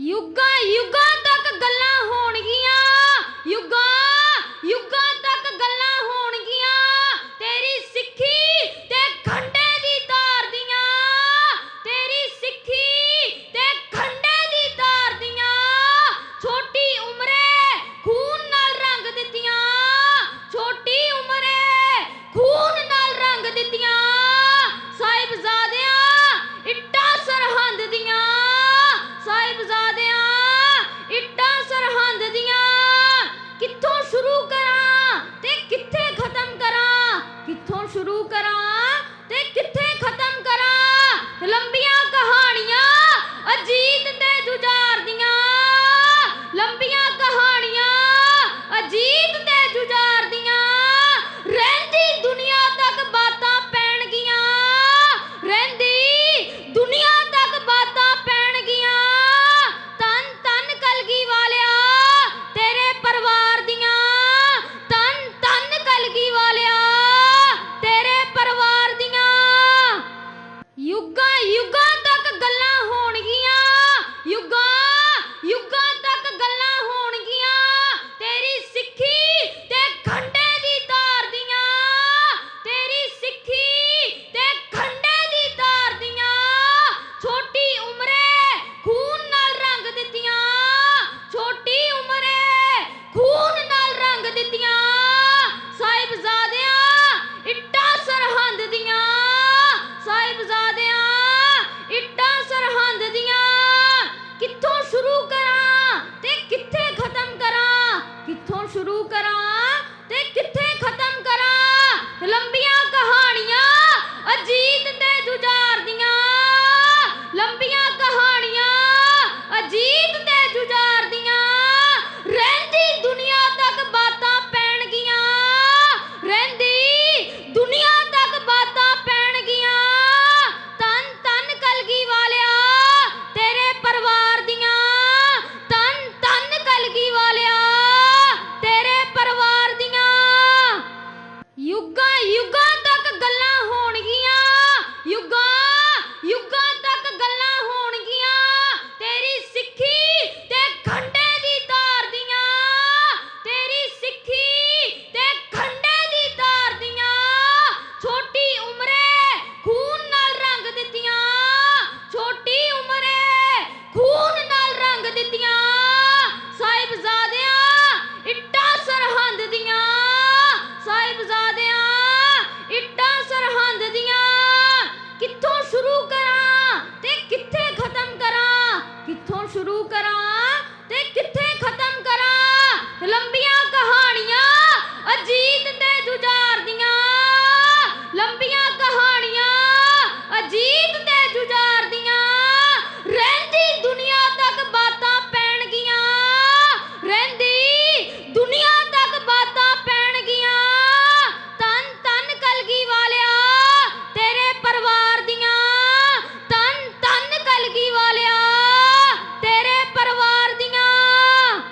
ਯੁੱਗਾਂ ਯੁੱਗਾਂ ਤੱਕ ਗੱਲਾਂ ਹੋਣਗੀਆਂ। ਸ਼ੁਰੂ ਕਰਾਂ ਤੇ ਕਿੱਥੇ ਖਤਮ ਕਰਾਂ? ਲੰਬੀਆਂ ਕਹਾਣੀਆਂ ਅਜੀਤ ਤੇ ਜੁਜਾ शुरू कर।